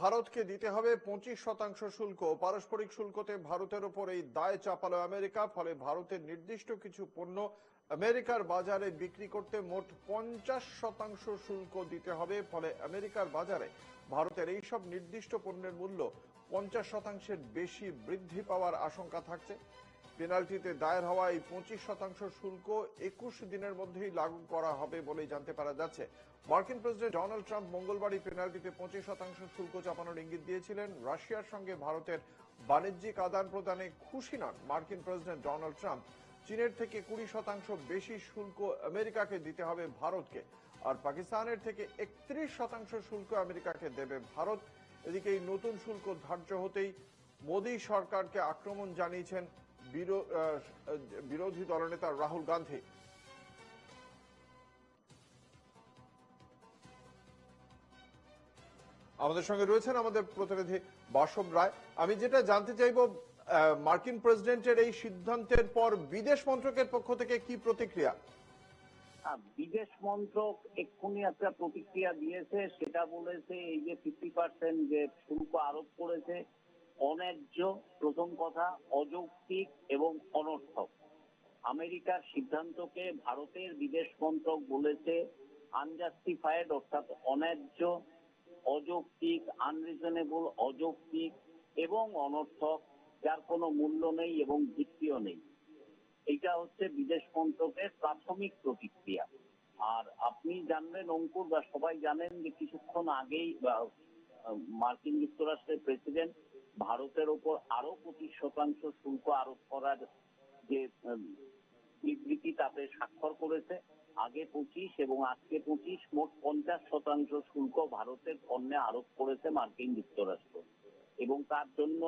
ভারতকে দিতে হবে পঁচিশ শতাংশ শুল্ক। পারস্পরিক শুল্কতে ভারতের উপর এই দায় চাপালো আমেরিকা, ফলে ভারতের নির্দিষ্ট কিছু পণ্য আমেরিকার বাজারে বিক্রি করতে মোট পঞ্চাশ শতাংশ শুল্ক দিতে হবে, ফলে আমেরিকার বাজারে ভারতের এইসব নির্দিষ্ট পণ্যের মূল্য পঞ্চাশ শতাংশের বেশি বৃদ্ধি পাওয়ার আশঙ্কা থাকছে। পেনাল্টিতে দায়ের হওয়া এই পঁচিশ শতাংশ শুল্ক একুশ দিনের মধ্যেই লাগু করা হবে বলেই জানতে পারা যাচ্ছে। মার্কিন প্রেসিডেন্ট ডোনাল্ড ট্রাম্প মঙ্গলবারই পেনাল্টিতে পঁচিশ শতাংশ শুল্ক চাপানোর ইঙ্গিত দিয়েছিলেন। রাশিয়ার সঙ্গে ভারতের বাণিজ্যিক আদান প্রদানে খুশি নন মার্কিন প্রেসিডেন্ট ডোনাল্ড ট্রাম্প। চীনের থেকে কুড়ি শতাংশ বেশি শুল্ক আমেরিকাকে দিতে হবে ভারতকে। আর পাকিস্তানের থেকে একত্রিশ শতাংশ শুল্ক আমেরিকাকে দেবে ভারত। এদিকে এই নতুন শুল্ক ধার্য হতেই মোদী সরকারকে আক্রমণ জানিয়েছেন বিরোধী দলনেতা রাহুল গান্ধী। আমাদের সঙ্গে রয়েছেন আমাদের প্রতিনিধি বাসব রায়। আমি যেটা জানতে চাইব মার্কিন প্রেসিডেন্টের এই সিদ্ধান্তের পর বিদেশ মন্ত্রকের পক্ষ থেকে কি প্রতিক্রিয়া? বিদেশ মন্ত্রক এক্ষুনি একটা প্রতিক্রিয়া দিয়েছে, সেটা বলেছে এই যে ফিফটি পার্সেন্ট যে শুল্ক আরোপ করেছে অন্যায্য প্রথম কথা, অযৌক্তিক এবং অনর্থক। আমেরিকার সিদ্ধান্তকে ভারতের বিদেশ মন্ত্রক বলেছে আনজাস্টিফাইড অর্থাৎ অন্যায্য, অযৌক্তিক আনরিজনেবল অযৌক্তিক এবং অনর্থক, যার কোনো মূল্য নেই এবং ভিত্তিও নেই। এটা হচ্ছে বিদেশ মন্ত্রকের প্রাথমিক প্রতিক্রিয়া। আর আপনি জানবেন, অঙ্কুর, বা সবাই জানেন যে কিছুক্ষণ আগেই মার্কিন যুক্তরাষ্ট্রের প্রেসিডেন্ট ভারতের ওপর আরও পঁচিশ শতাংশ শুল্ক আরোপ করার যে বিবৃতি তাতে স্বাক্ষর করেছে। আগে পঁচিশ এবং আজকে পঁচিশ, মোট পঞ্চাশ শতাংশ শুল্ক ভারতের পণ্যে আরোপ করেছে মার্কিন যুক্তরাষ্ট্র। এবং তার জন্য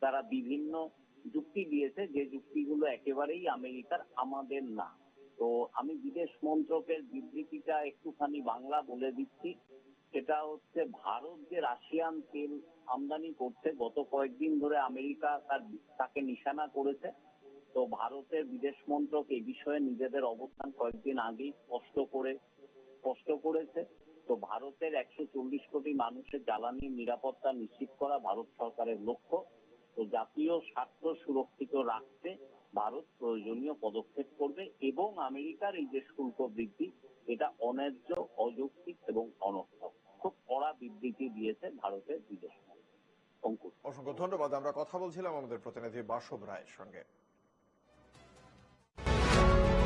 তারা বিভিন্ন যুক্তি দিয়েছে, যে যুক্তিগুলো একেবারেই আমেরিকার আমাদের না। তো আমি বিদেশ মন্ত্রকের বিবৃতিটা একটুখানি বাংলা বলে দিচ্ছি। সেটা হচ্ছে ভারত যে রাশিয়ান তেল আমদানি করছে, গত কয়েকদিন ধরে আমেরিকা তার তাকে নিশানা করেছে। তো ভারতের বিদেশ মন্ত্রক এই বিষয়ে নিজেদের অবস্থান কয়েকদিন আগেই স্পষ্ট করে, স্পষ্ট করেছে। তো ভারতের একশো চল্লিশ কোটি মানুষের জ্বালানি নিরাপত্তা নিশ্চিত করা ভারত সরকারের লক্ষ্য। তো জাতীয় স্বার্থ সুরক্ষিত রাখতে ভারত প্রয়োজনীয় পদক্ষেপ করবে এবং আমেরিকার এই যে শুল্ক বৃদ্ধি, এটা অন্যায্য খুব বিবৃতি দিয়েছে ভারতের বিদেশ অসংখ্য ধন্যবাদ আমরা কথা বলছিলাম আমাদের প্রতিনিধি বাসব রায়ের সঙ্গে।